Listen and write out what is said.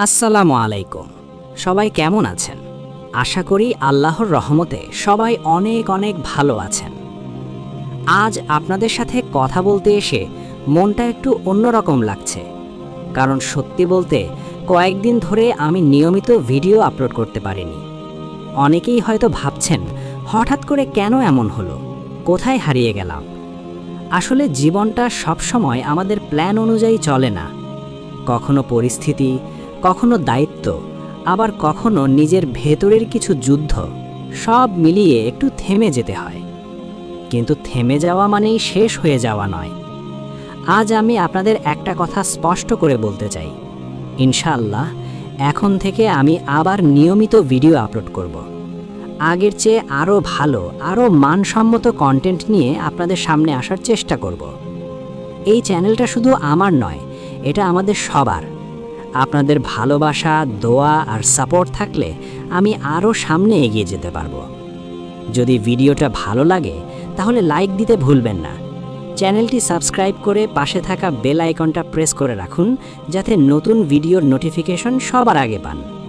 আসসালামু আলাইকুম। সবাই কেমন আছেন? আশা করি আল্লাহর রহমতে সবাই অনেক অনেক ভালো আছেন। আজ আপনাদের সাথে কথা বলতে এসে মনটা একটু অন্যরকম লাগছে। কারণ সত্যি বলতে কয়েকদিন ধরে আমি নিয়মিত ভিডিও আপলোড করতে পারিনি। অনেকেই হয়তো ভাবছেন, হঠাৎ করে কেন এমন হলো? কোথায় হারিয়ে গেলাম? আসলে জীবনটা সবসময় আমাদের প্ল্যান অনুযায়ী চলে না। কখনো পরিস্থিতি কখনো দায়িত্ব, আবার কখনো নিজের ভেতরের কিছু যুদ্ধ, সব মিলিয়ে একটু থেমে যেতে হয়। কিন্তু থেমে যাওয়া মানেই শেষ হয়ে যাওয়া নয়। আজ আমি আপনাদের একটা কথা স্পষ্ট করে বলতে চাই। ইনশাআল্লাহ, এখন থেকে আমি আবার নিয়মিত ভিডিও আপলোড করব। আগের চেয়ে আরও ভালো, আরও মানসম্মত কন্টেন্ট নিয়ে আপনাদের সামনে আসার চেষ্টা করব। এই চ্যানেলটা শুধু আমার নয়, এটা আমাদের সবার। আপনাদের ভালোবাসা, দোয়া আর সাপোর্ট থাকলে আমি আরও সামনে এগিয়ে যেতে পারব। যদি ভিডিওটা ভালো লাগে, তাহলে লাইক দিতে ভুলবেন না। চ্যানেলটি সাবস্ক্রাইব করে পাশে থাকা বেল আইকনটা প্রেস করে রাখুন, যাতে নতুন ভিডিওর নোটিফিকেশন সবার আগে পান।